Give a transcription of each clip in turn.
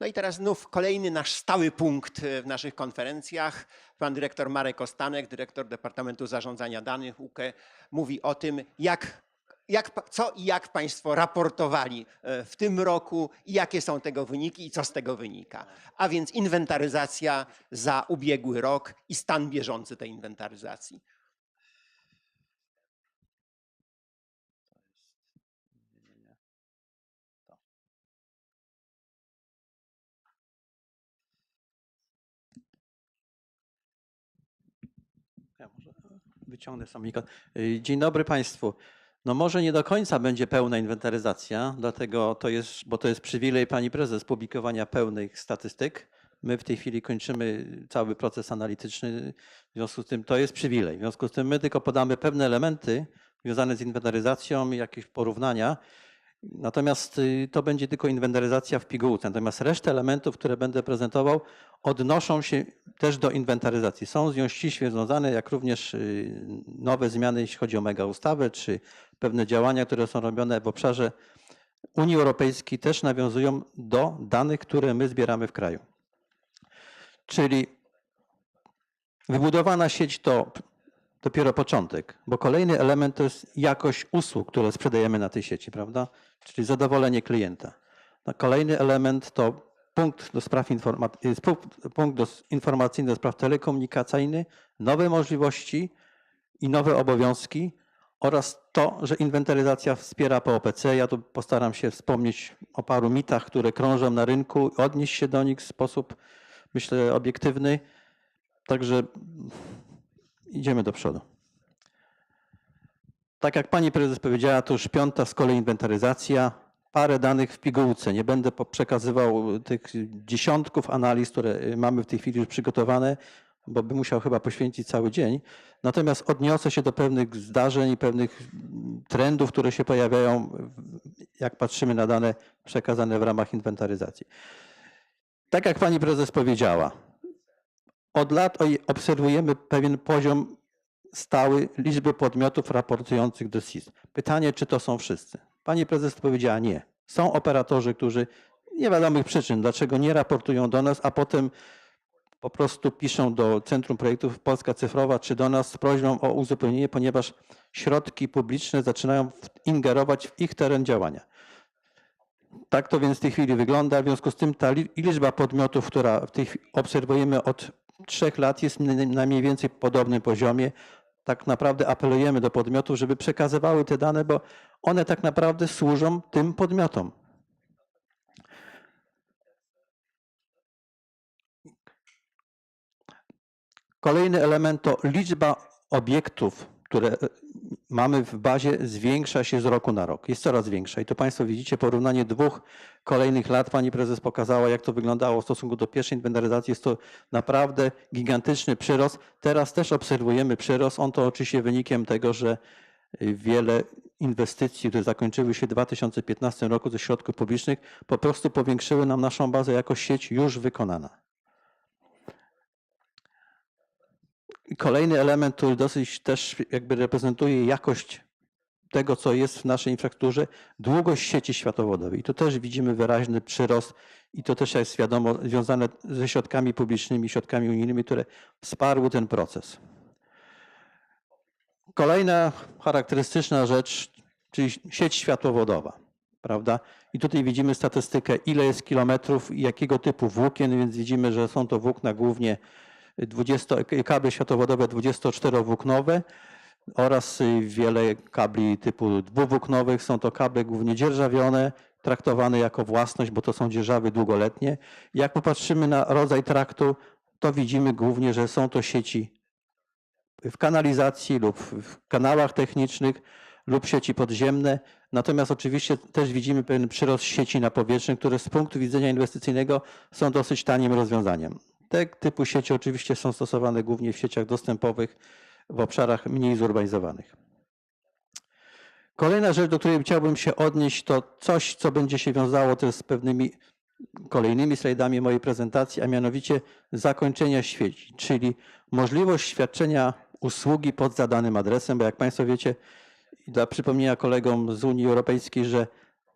No i teraz znów kolejny nasz stały punkt e, w naszych konferencjach. Pan dyrektor Marek Ostanek, dyrektor Departamentu Zarządzania Danych UKE, mówi o tym, jak, jak, co i jak Państwo raportowali e, w tym roku i jakie są tego wyniki i co z tego wynika. A więc inwentaryzacja za ubiegły rok i stan bieżący tej inwentaryzacji. Ja może wyciągnę sam mikro. Y, Dzień dobry Państwu. No może nie do końca będzie pełna inwentaryzacja, dlatego to jest, bo to jest przywilej Pani Prezes publikowania pełnych statystyk. My w tej chwili kończymy cały proces analityczny, w związku z tym to jest przywilej. W związku z tym my tylko podamy pewne elementy związane z inwentaryzacją, jakieś porównania. Natomiast y, to będzie tylko inwentaryzacja w pigułce. Natomiast resztę elementów, które będę prezentował, odnoszą się też do inwentaryzacji. Są z nią ściśle związane, jak również y, nowe zmiany, jeśli chodzi o mega ustawę, czy pewne działania, które są robione w obszarze Unii Europejskiej, też nawiązują do danych, które my zbieramy w kraju. Czyli wybudowana sieć to dopiero początek, bo kolejny element to jest jakość usług, które sprzedajemy na tej sieci, prawda? Czyli zadowolenie klienta. No, Kolejny element to punkt, do spraw y, punkt, do, informacyjny do spraw telekomunikacyjnych, nowe możliwości i nowe obowiązki oraz to, że inwentaryzacja wspiera POPC. Ja tu postaram się wspomnieć o paru mitach, które krążą na rynku, odnieść się do nich w sposób, myślę, obiektywny. Także idziemy do przodu. Tak jak pani prezes powiedziała, to już piąta z kolei inwentaryzacja. Parę danych w pigułce. Nie będę przekazywał tych dziesiątków analiz, które y, mamy w tej chwili już przygotowane, bo bym musiał chyba poświęcić cały dzień. Natomiast odniosę się do pewnych zdarzeń i pewnych mm, trendów, które się pojawiają, jak patrzymy na dane przekazane w ramach inwentaryzacji. Tak jak pani prezes powiedziała, od lat obserwujemy pewien poziom stały liczby podmiotów raportujących do SIS. Pytanie, czy to są wszyscy? Pani prezes powiedziała nie. Są operatorzy, którzy nie wiadomych przyczyn, dlaczego nie raportują do nas, a potem po prostu piszą do Centrum Projektów Polska Cyfrowa czy do nas z prośbą o uzupełnienie, ponieważ środki publiczne zaczynają ingerować w ich teren działania. Tak to więc w tej chwili wygląda. W związku z tym ta li- liczba podmiotów, która w tej obserwujemy od trzech lat, jest na mniej więcej podobnym poziomie. Tak naprawdę apelujemy do podmiotów, żeby przekazywały te dane, bo one tak naprawdę służą tym podmiotom. Kolejny element to liczba obiektów, które mamy w bazie, zwiększa się z roku na rok. Jest coraz większa. I tu Państwo widzicie porównanie dwóch kolejnych lat. Pani prezes pokazała, jak to wyglądało w stosunku do pierwszej inwentaryzacji. Jest to naprawdę gigantyczny przyrost. Teraz też obserwujemy przyrost. On to oczywiście wynikiem tego, że wiele inwestycji, które zakończyły się w 2015 roku ze środków publicznych, po prostu powiększyły nam naszą bazę jako sieć już wykonana. I Kolejny element, który dosyć też jakby reprezentuje jakość tego, co jest w naszej infrastrukturze, długość sieci światłowodowej. I tu też widzimy wyraźny przyrost i to też jest wiadomo związane ze środkami publicznymi, środkami unijnymi, które wsparły ten proces. Kolejna charakterystyczna rzecz, czyli sieć światłowodowa, prawda? I tutaj widzimy statystykę, ile jest kilometrów i jakiego typu włókien, więc widzimy, że są to włókna głównie 20, kable światłowodowe 24-włóknowe oraz wiele kabli typu dwuwłóknowych. Są to kable głównie dzierżawione, traktowane jako własność, bo to są dzierżawy długoletnie. Jak popatrzymy na rodzaj traktu, to widzimy głównie, że są to sieci w kanalizacji lub w kanałach technicznych lub sieci podziemne. Natomiast oczywiście też widzimy pewien przyrost sieci napowietrznych, które z punktu widzenia inwestycyjnego są dosyć tanim rozwiązaniem. Tego typu sieci oczywiście są stosowane głównie w sieciach dostępowych w obszarach mniej zurbanizowanych. Kolejna rzecz, do której chciałbym się odnieść, to coś, co będzie się wiązało też z pewnymi kolejnymi slajdami mojej prezentacji, a mianowicie zakończenia sieci, czyli możliwość świadczenia usługi pod zadanym adresem, bo jak Państwo wiecie, dla przypomnienia kolegom z Unii Europejskiej, że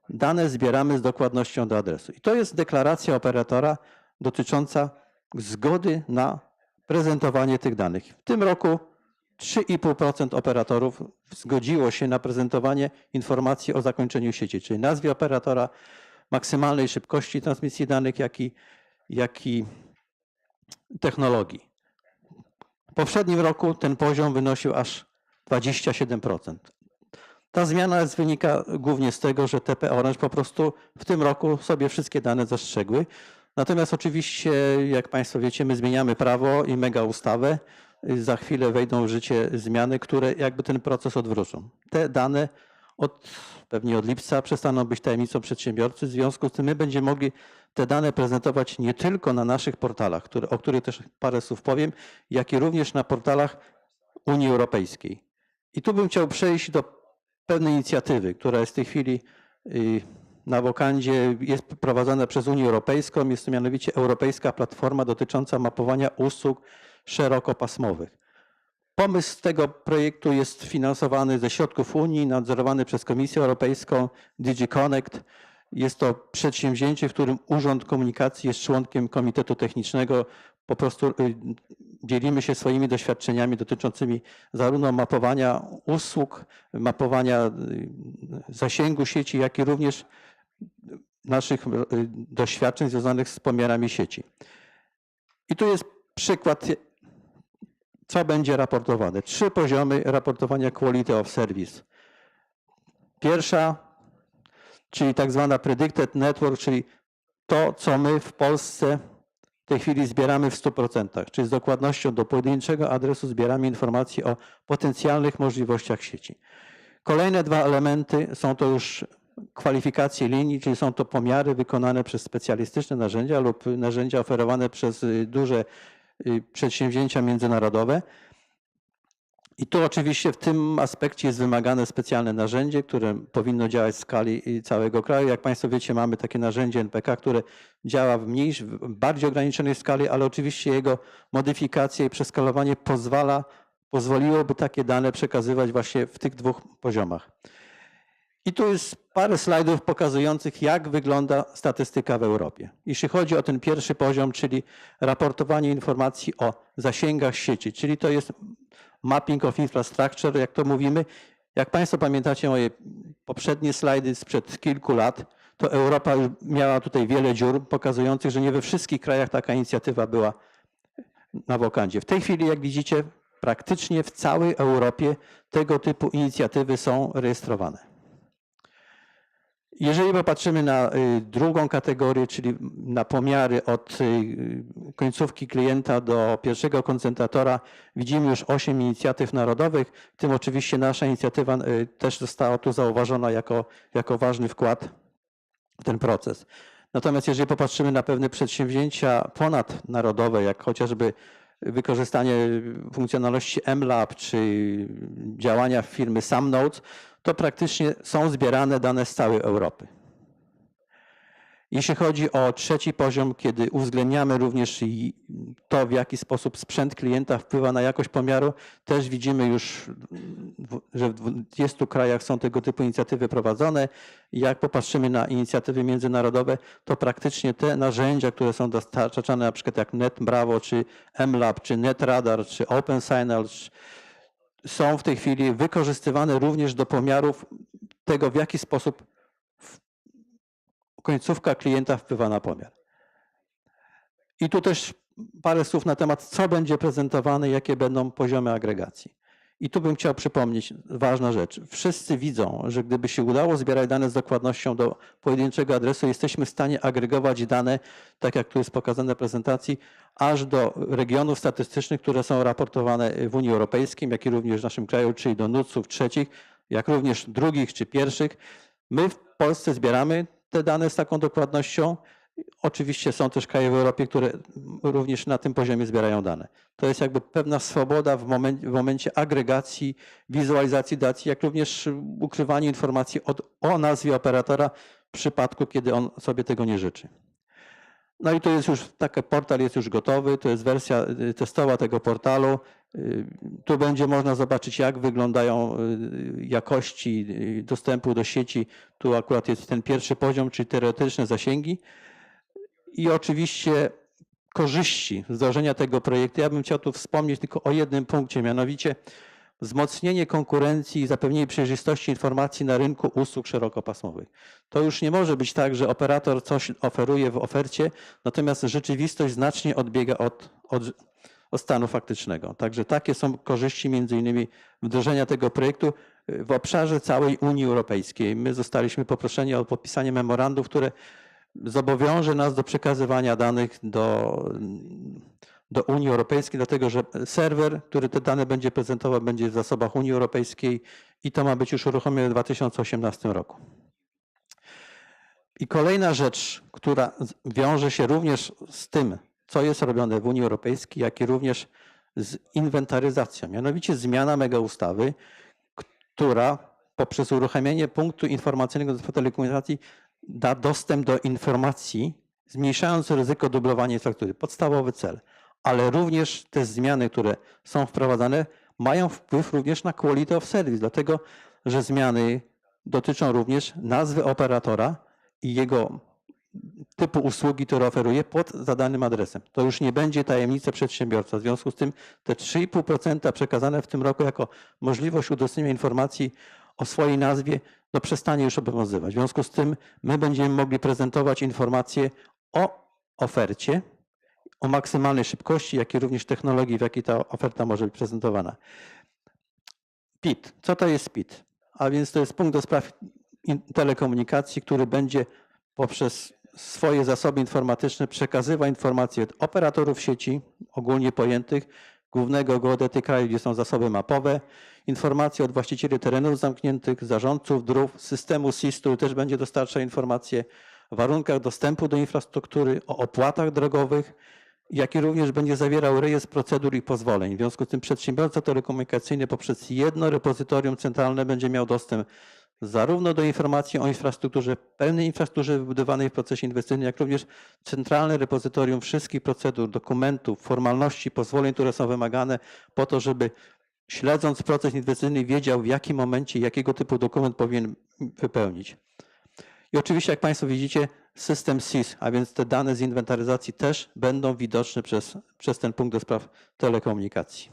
Dane zbieramy z dokładnością do adresu. I to jest deklaracja operatora dotycząca zgody na prezentowanie tych danych. W tym roku 3,5% operatorów zgodziło się na prezentowanie informacji o zakończeniu sieci, czyli nazwie operatora, maksymalnej szybkości transmisji danych, jak i, jak i technologii. W poprzednim roku ten poziom wynosił aż 27%. Ta zmiana jest- wynika głównie z tego, że TP Orange po prostu w tym roku sobie wszystkie dane zastrzegły. Natomiast oczywiście, jak Państwo wiecie, my zmieniamy prawo i mega ustawę. Za chwilę wejdą w życie zmiany, które jakby ten proces odwrócą. Te dane od, pewnie od lipca przestaną być tajemnicą przedsiębiorcy. W związku z tym my będziemy mogli te dane prezentować nie tylko na naszych portalach, które, o których też parę słów powiem, jak i również na portalach Unii Europejskiej. I tu bym chciał przejść do pewnej inicjatywy, która jest w tej chwili y, na wokandzie, jest prowadzona przez Unię Europejską. Jest to mianowicie Europejska Platforma dotycząca mapowania usług szerokopasmowych. Pomysł tego projektu jest finansowany ze środków Unii, nadzorowany przez Komisję Europejską, DigiConnect. Jest to przedsięwzięcie, w którym Urząd Komunikacji jest członkiem Komitetu Technicznego. Po prostu y, dzielimy się swoimi doświadczeniami dotyczącymi zarówno mapowania usług, mapowania y, zasięgu sieci, jak i również naszych y, doświadczeń związanych z pomiarami sieci. I tu jest przykład, co będzie raportowane. Trzy poziomy raportowania Quality of Service. Pierwsza, czyli tak zwana Predicted Network, czyli to, co my w Polsce w tej chwili zbieramy w 100%, czyli z dokładnością do pojedynczego adresu zbieramy informacje o potencjalnych możliwościach sieci. Kolejne dwa elementy są to już kwalifikacje linii, czyli są to pomiary wykonane przez specjalistyczne narzędzia lub narzędzia oferowane przez y, duże y, przedsięwzięcia międzynarodowe. I tu oczywiście w tym aspekcie jest wymagane specjalne narzędzie, które powinno działać w skali y, całego kraju. Jak Państwo wiecie, mamy takie narzędzie NPK, które działa w mniejszej, bardziej ograniczonej skali, ale oczywiście jego modyfikacja i przeskalowanie pozwala, pozwoliłoby takie dane przekazywać właśnie w tych dwóch poziomach. I tu jest parę slajdów pokazujących, jak wygląda statystyka w Europie. Jeśli chodzi o ten pierwszy poziom, czyli raportowanie informacji o zasięgach sieci, czyli to jest mapping of infrastructure, jak to mówimy. Jak Państwo pamiętacie moje poprzednie slajdy sprzed kilku lat, to Europa miała tutaj wiele dziur, pokazujących, że nie we wszystkich krajach taka inicjatywa była na wokandzie. W tej chwili, jak widzicie, praktycznie w całej Europie tego typu inicjatywy są rejestrowane. Jeżeli popatrzymy na y, drugą kategorię, czyli na pomiary od y, końcówki klienta do pierwszego koncentratora, widzimy już osiem inicjatyw narodowych, w tym oczywiście nasza inicjatywa y, też została tu zauważona jako, jako ważny wkład w ten proces. Natomiast jeżeli popatrzymy na pewne przedsięwzięcia ponadnarodowe, jak chociażby wykorzystanie funkcjonalności MLab czy działania firmy SamNotes, to praktycznie są zbierane dane z całej Europy. Jeśli chodzi o trzeci poziom, kiedy uwzględniamy również to, w jaki sposób sprzęt klienta wpływa na jakość pomiaru, też widzimy już, że w 20 krajach są tego typu inicjatywy prowadzone. Jak popatrzymy na inicjatywy międzynarodowe, to praktycznie te narzędzia, które są dostarczane, na przykład jak NetBravo, czy MLab, czy NetRadar, czy OpenSignal, są w tej chwili wykorzystywane również do pomiarów tego, w jaki sposób końcówka klienta wpływa na pomiar. I tu też parę słów na temat, co będzie prezentowane, jakie będą poziomy agregacji. I tu bym chciał przypomnieć ważna rzecz. Wszyscy widzą, że gdyby się udało zbierać dane z dokładnością do pojedynczego adresu, jesteśmy w stanie agregować dane, tak jak tu jest pokazane w prezentacji, aż do regionów statystycznych, które są raportowane w Unii Europejskiej, jak i również w naszym kraju, czyli do NUC-ów trzecich, jak również drugich czy pierwszych. My w Polsce zbieramy te dane z taką dokładnością. Oczywiście są też kraje w Europie, które również na tym poziomie zbierają dane. To jest jakby pewna swoboda w momencie, w momencie agregacji, wizualizacji dacji, jak również ukrywanie informacji od, o nazwie operatora w przypadku, kiedy on sobie tego nie życzy. No i to jest już, taki portal jest już gotowy, to jest wersja y, testowa tego portalu. Y, Tu będzie można zobaczyć, jak wyglądają y, jakości dostępu do sieci. Tu akurat jest ten pierwszy poziom, czyli teoretyczne zasięgi. I oczywiście korzyści wdrożenia tego projektu. Ja bym chciał tu wspomnieć tylko o jednym punkcie, mianowicie wzmocnienie konkurencji i zapewnienie przejrzystości informacji na rynku usług szerokopasmowych. To już nie może być tak, że operator coś oferuje w ofercie, natomiast rzeczywistość znacznie odbiega od, od, od stanu faktycznego. Także takie są korzyści między innymi wdrożenia tego projektu w obszarze całej Unii Europejskiej. My zostaliśmy poproszeni o podpisanie memorandum, które zobowiąże nas do przekazywania danych do, do Unii Europejskiej, dlatego że serwer, który te dane będzie prezentował, będzie w zasobach Unii Europejskiej i to ma być już uruchomione w 2018 roku. I kolejna rzecz, która wiąże się również z tym, co jest robione w Unii Europejskiej, jak i również z inwentaryzacją, mianowicie zmiana mega ustawy, która poprzez uruchomienie punktu informacyjnego do telekomunikacji da dostęp do informacji, zmniejszając ryzyko dublowania infrastruktury. Podstawowy cel. Ale również te zmiany, które są wprowadzane, mają wpływ również na quality of service, dlatego że zmiany dotyczą również nazwy operatora i jego typu usługi, które oferuje pod zadanym adresem. To już nie będzie tajemnica przedsiębiorca. W związku z tym te 3,5% przekazane w tym roku jako możliwość udostępnienia informacji o swojej nazwie no przestanie już obowiązywać. W związku z tym my będziemy mogli prezentować informacje o ofercie, o maksymalnej szybkości, jak i również technologii, w jakiej ta oferta może być prezentowana. PIT. Co to jest PIT? A więc to jest punkt do spraw telekomunikacji, który będzie poprzez swoje zasoby informatyczne przekazywał informacje od operatorów sieci, ogólnie pojętych, głównego geodety kraju, gdzie są zasoby mapowe, informacje od właścicieli terenów zamkniętych, zarządców dróg, systemu SIS, który też będzie dostarczał informacje o warunkach dostępu do infrastruktury, o opłatach drogowych, jak i również będzie zawierał rejestr procedur i pozwoleń. W związku z tym przedsiębiorca telekomunikacyjny poprzez jedno repozytorium centralne będzie miał dostęp zarówno do informacji o infrastrukturze, pełnej infrastrukturze wybudowanej w procesie inwestycyjnym, jak również centralne repozytorium wszystkich procedur, dokumentów, formalności, pozwoleń, które są wymagane po to, żeby śledząc proces inwestycyjny wiedział w jakim momencie, jakiego typu dokument powinien wypełnić. I oczywiście, jak Państwo widzicie, system SIS, a więc te dane z inwentaryzacji też będą widoczne przez, przez ten punkt do spraw telekomunikacji.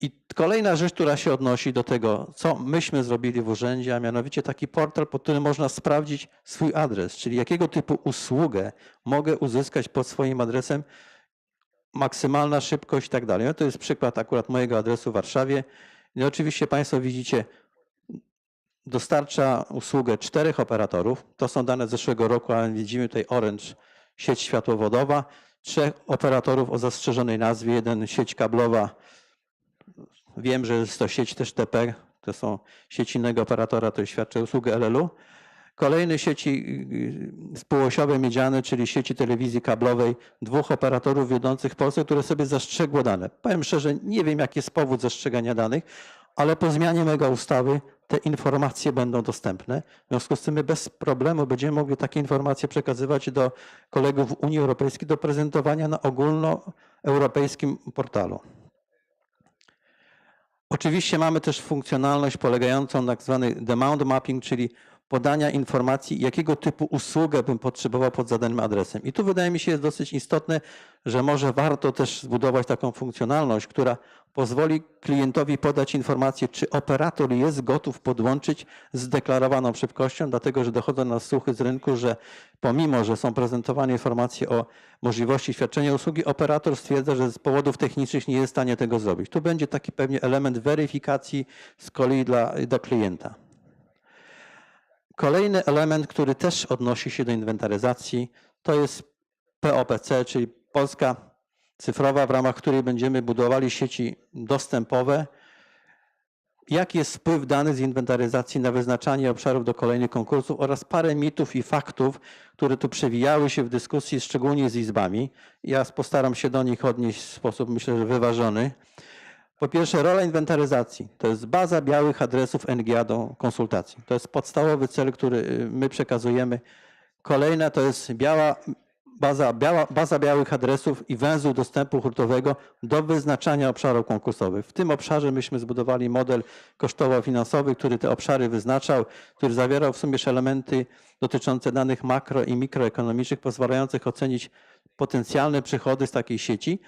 I kolejna rzecz, która się odnosi do tego, co myśmy zrobili w urzędzie, a mianowicie taki portal, pod którym można sprawdzić swój adres, czyli jakiego typu usługę mogę uzyskać pod swoim adresem, maksymalna szybkość i tak dalej. No to jest przykład akurat mojego adresu w Warszawie. I oczywiście Państwo widzicie, dostarcza usługę czterech operatorów. To są dane z zeszłego roku, ale widzimy tutaj Orange, sieć światłowodowa, trzech operatorów o zastrzeżonej nazwie, jeden sieć kablowa. Wiem, że jest to sieć też TP, to są sieć innego operatora, to świadczy usługę LLU. Kolejne sieci y, spółosiowe miedziane, czyli sieci telewizji kablowej, dwóch operatorów wiodących w Polsce, które sobie zastrzegło dane. Powiem szczerze, nie wiem jaki jest powód zastrzegania danych, ale po zmianie mega ustawy te informacje będą dostępne. W związku z tym my bez problemu będziemy mogli takie informacje przekazywać do kolegów Unii Europejskiej do prezentowania na ogólnoeuropejskim portalu. Oczywiście mamy też funkcjonalność polegającą na tak zwany demand mapping, czyli podania informacji, jakiego typu usługę bym potrzebował pod zadanym adresem. I tu wydaje mi się jest dosyć istotne, że może warto też zbudować taką funkcjonalność, która pozwoli klientowi podać informację, czy operator jest gotów podłączyć z deklarowaną szybkością, dlatego że dochodzą nas słuchy z rynku, że pomimo, że są prezentowane informacje o możliwości świadczenia usługi, operator stwierdza, że z powodów technicznych nie jest w stanie tego zrobić. Tu będzie taki pewnie element weryfikacji z kolei dla, dla klienta. Kolejny element, który też odnosi się do inwentaryzacji, to jest POPC, czyli Polska Cyfrowa, w ramach której będziemy budowali sieci dostępowe. Jaki jest wpływ danych z inwentaryzacji na wyznaczanie obszarów do kolejnych konkursów oraz parę mitów i faktów, które tu przewijały się w dyskusji, szczególnie z izbami. Ja postaram się do nich odnieść w sposób, myślę, że wyważony. Po pierwsze, rola inwentaryzacji to jest baza białych adresów NGA do konsultacji. To jest podstawowy cel, który y, my przekazujemy Kolejna to jest biała baza, biała, baza białych adresów i węzłów dostępu hurtowego do wyznaczania obszarów konkursowych. W tym obszarze myśmy zbudowali model kosztowo-finansowy, który te obszary wyznaczał, który zawierał w sumie elementy dotyczące danych makro i mikroekonomicznych, pozwalających ocenić potencjalne przychody z takiej sieci.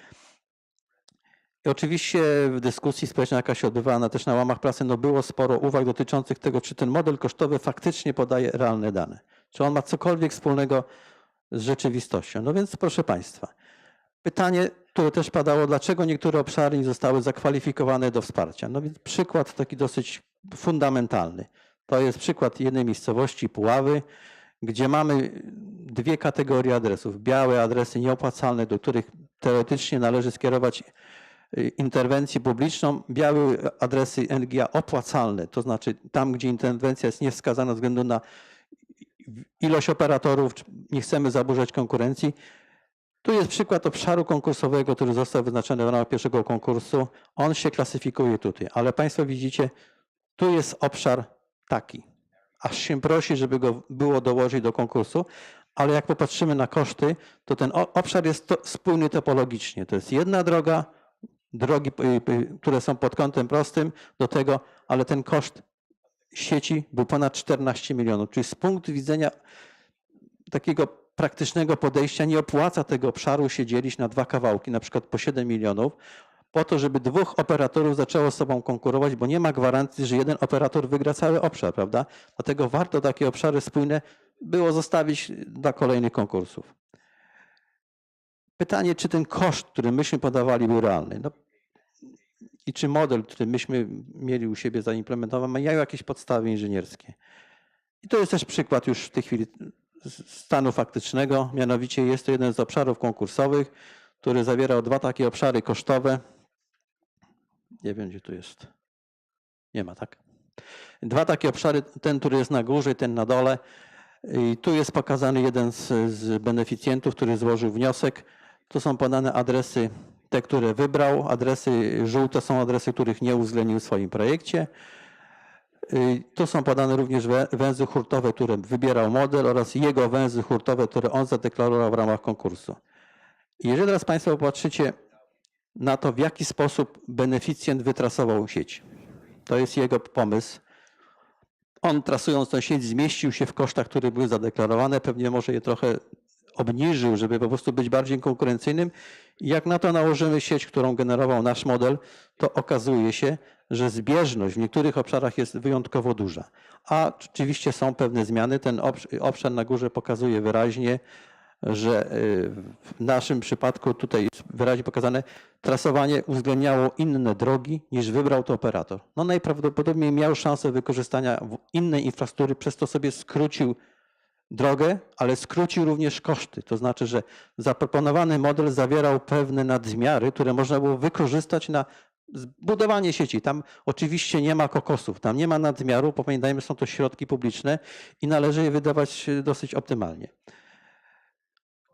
I oczywiście w dyskusji społecznej, jaka się odbywała też na łamach prasy, no było sporo uwag dotyczących tego, czy ten model kosztowy faktycznie podaje realne dane. Czy on ma cokolwiek wspólnego z rzeczywistością. No więc proszę Państwa, pytanie, które też padało, dlaczego niektóre obszary nie zostały zakwalifikowane do wsparcia? No więc przykład taki dosyć fundamentalny. To jest przykład jednej miejscowości, Puławy, gdzie mamy dwie kategorie adresów. Białe adresy nieopłacalne, do których teoretycznie należy skierować interwencję publiczną, białe adresy NGA opłacalne, to znaczy tam, gdzie interwencja jest niewskazana ze względu na ilość operatorów, nie chcemy zaburzać konkurencji. Tu jest przykład obszaru konkursowego, który został wyznaczony w ramach pierwszego konkursu. On się klasyfikuje tutaj, ale Państwo widzicie, tu jest obszar taki. Aż się prosi, żeby go było dołożyć do konkursu, ale jak popatrzymy na koszty, to ten obszar jest to, spójny topologicznie. To jest jedna droga, drogi, y, y, które są pod kątem prostym do tego, ale ten koszt sieci był ponad 14 milionów. Czyli z punktu widzenia takiego praktycznego podejścia nie opłaca tego obszaru się dzielić na dwa kawałki, na przykład po 7 milionów, po to, żeby dwóch operatorów zaczęło z sobą konkurować, bo nie ma gwarancji, że jeden operator wygra cały obszar, prawda? Dlatego warto takie obszary spójne było zostawić dla kolejnych konkursów. Pytanie, czy ten koszt, który myśmy podawali, był realny? No, I czy model, który myśmy mieli u siebie zaimplementowany, miał jakieś podstawy inżynierskie? I to jest też przykład już w tej chwili stanu faktycznego. Mianowicie jest to jeden z obszarów konkursowych, który zawierał dwa takie obszary kosztowe. Nie wiem, gdzie tu jest. Nie ma, tak? Dwa takie obszary, ten, który jest na górze i ten na dole. I tu jest pokazany jeden z, z beneficjentów, który złożył wniosek. Tu są podane adresy, te, które wybrał. Adresy żółte są adresy, których nie uwzględnił w swoim projekcie. Y, Tu są podane również wę- węzły hurtowe, które wybierał model oraz jego węzły hurtowe, które on zadeklarował w ramach konkursu. Jeżeli teraz Państwo popatrzycie na to, w jaki sposób beneficjent wytrasował sieć, to jest jego pomysł. On trasując tę sieć zmieścił się w kosztach, które były zadeklarowane, pewnie może je trochę obniżył, żeby po prostu być bardziej konkurencyjnym. Jak na to nałożymy sieć, którą generował nasz model, to okazuje się, że zbieżność w niektórych obszarach jest wyjątkowo duża. A oczywiście są pewne zmiany. Ten obsz- obszar na górze pokazuje wyraźnie, że y, w naszym przypadku tutaj jest wyraźnie pokazane, trasowanie uwzględniało inne drogi niż wybrał to operator. No najprawdopodobniej miał szansę wykorzystania innej infrastruktury, przez to sobie skrócił drogę, ale skrócił również koszty. To znaczy, że zaproponowany model zawierał pewne nadmiary, które można było wykorzystać na zbudowanie sieci. Tam oczywiście nie ma kokosów, tam nie ma nadmiaru, bo pamiętajmy, są to środki publiczne i należy je wydawać dosyć optymalnie.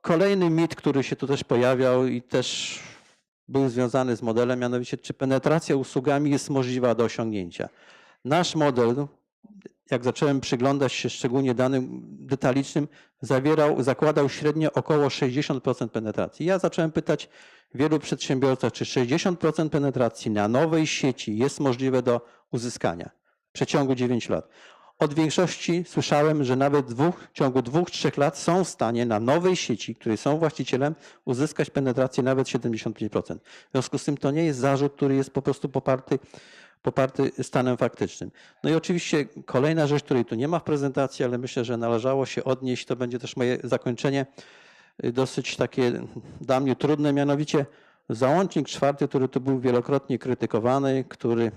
Kolejny mit, który się tu też pojawiał i też był związany z modelem, mianowicie czy penetracja usługami jest możliwa do osiągnięcia. Nasz model, jak zacząłem przyglądać się szczególnie danym detalicznym, zawierał, zakładał średnio około 60% penetracji. Ja zacząłem pytać wielu przedsiębiorców, czy 60% penetracji na nowej sieci jest możliwe do uzyskania w przeciągu 9 lat. Od większości słyszałem, że nawet dwóch, w ciągu dwóch, trzech lat są w stanie na nowej sieci, której są właścicielem, uzyskać penetrację nawet 75%. W związku z tym to nie jest zarzut, który jest po prostu poparty, poparty stanem faktycznym. No i oczywiście kolejna rzecz, której tu nie ma w prezentacji, ale myślę, że należało się odnieść, to będzie też moje zakończenie, y, dosyć takie dla mnie trudne, mianowicie załącznik czwarty, który tu był wielokrotnie krytykowany, który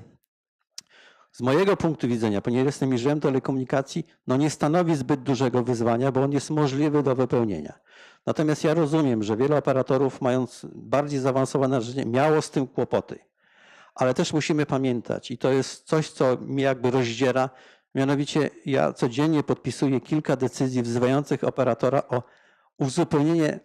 z mojego punktu widzenia, ponieważ jestem inżynierem telekomunikacji, no nie stanowi zbyt dużego wyzwania, bo on jest możliwy do wypełnienia. Natomiast ja rozumiem, że wiele operatorów, mając bardziej zaawansowane narzędzie, miało z tym kłopoty. Ale też musimy pamiętać, i to jest coś, co mnie jakby rozdziera, mianowicie ja codziennie podpisuję kilka decyzji wzywających operatora o uzupełnienie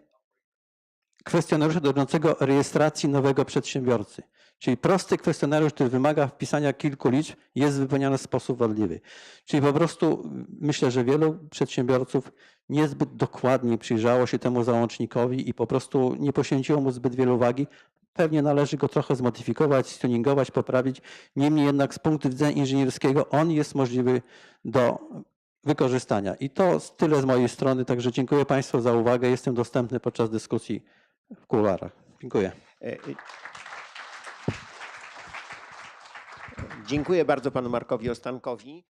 kwestionariusza dotyczącego rejestracji nowego przedsiębiorcy. Czyli prosty kwestionariusz, który wymaga wpisania kilku liczb, jest wypełniany w sposób wadliwy. Czyli po prostu y, myślę, że wielu przedsiębiorców niezbyt dokładnie przyjrzało się temu załącznikowi i po prostu nie poświęciło mu zbyt wiele uwagi. Pewnie należy go trochę zmodyfikować, stuningować, poprawić. Niemniej jednak z punktu widzenia inżynierskiego on jest możliwy do wykorzystania. I to tyle z mojej strony, także dziękuję Państwu za uwagę. Jestem dostępny podczas dyskusji w kuluarach. Dziękuję. Dziękuję bardzo panu Markowi Ostankowi.